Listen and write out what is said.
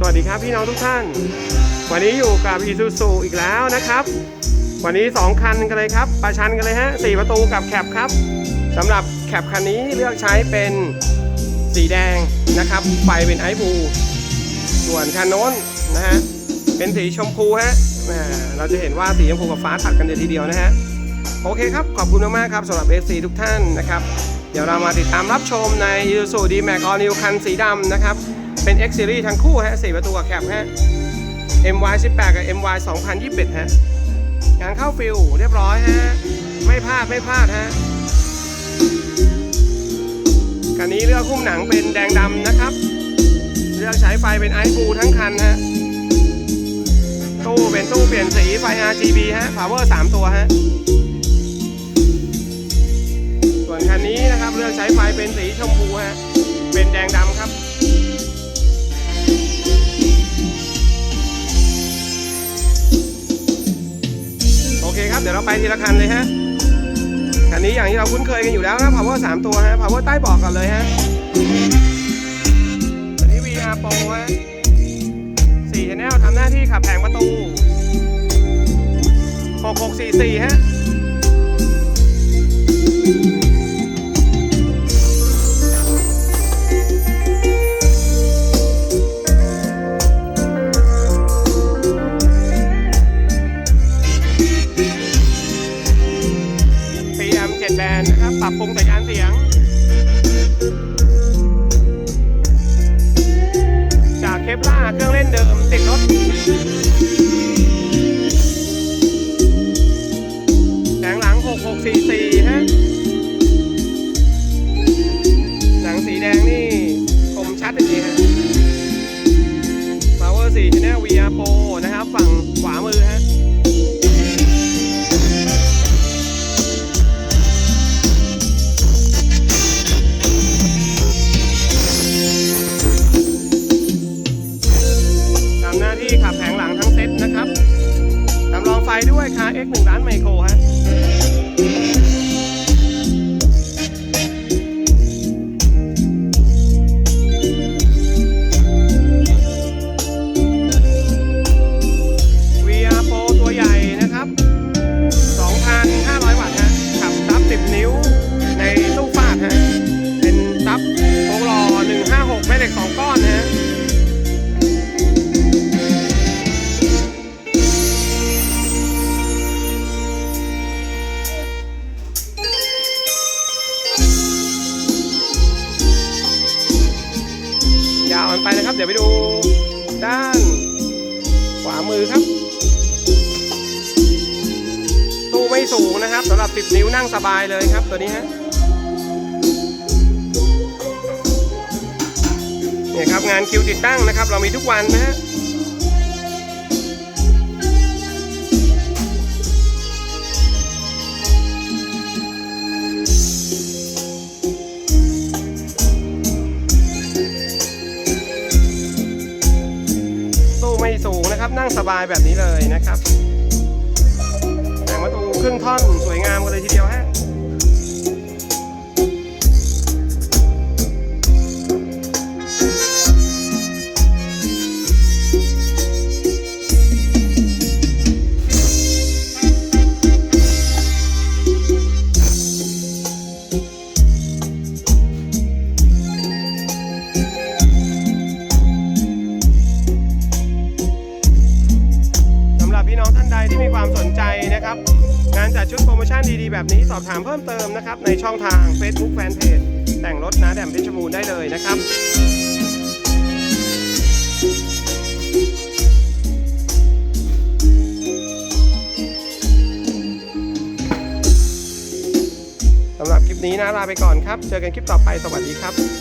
สวัสดีครับพี่น้องทุกท่าน วันนี้อยู่กับ i s u z u อีกแล้วนะครับ วันนี้ 2 คันกันเลยครับประชันกันเลยฮะ4ประตูกับแคปครับสำหรับแคปคันนี้เลือกใช้เป็นสีแดงนะครับไฟเป็นไอบูส่วนคันโน้นนะฮะเป็นสีชมพูฮะเราจะเห็นว่าสีชมพูกับฟ้าตัดกันเลยทีเดียวนะฮะโอเคครับ ขอบคุณมากๆครับสำหรับ FC ทุกท่านนะครับ เดี๋ยวเรามาติดตามรับชมใน i s u z u D-Max All New คันสีดำนะครับ เป็น X Series ทั้งคู่ฮะ4ประตูกับแคปฮะ MY 18กับ MY 2021ฮะงานเข้าฟิลเรียบร้อยฮะ ไม่พลาดไม่พลาดฮะคันนี้เลือกหุ้มหนังเป็นแดงดำนะครับ เลือกใช้ไฟเป็นไอซ์บูทั้งคันฮะ ตู้เป็นตู้เปลี่ยนสีไฟ RGB ฮะ power 3 ตัวฮะ ส่วนคันนี้นะครับเลือกใช้ไฟเป็นสีชมพูฮะ เป็นแดงดำครับ ละคันเลยฮะ คันนี้อย่างที่เราคุ้นเคยกันอยู่แล้วนะ power 3ตัวฮะ power ใต้บอกก่อนเลยฮะ อันนี้ VR Pro ฮะ4 channel ทำหน้าที่ขับแผงประตู 6644 ฮะ นนะ คา X 1 ล้านไมโครฮะ เดี๋ยวไปดูด้าน ขวามือครับ ตู้ไม่สูงนะครับสำหรับ 10 นิ้วนั่งสบายเลยครับตัวนี้ฮะเนี่ยครับงานคิวติดตั้งนะครับ เรามีทุกวันนะฮะ งสบายแบบนี้เลยนะครับแต่งประตูครึ่งท่อนสวยงามกันเลยทีเดียวฮะานใดที่มีความสนใจนะครับ งานจัดชุดโปรโมชั่นดีๆ แบบนี้สอบถามเพิ่มเติมนะครับ ในช่องทาง Facebook Fanpage แต่งรถนาแดมเพชรบูรณ์ได้เลยนะครับสำหรับคลิปนี้นะลาไปก่อนครับ เจอกันคลิปต่อไปสวัสดีครับ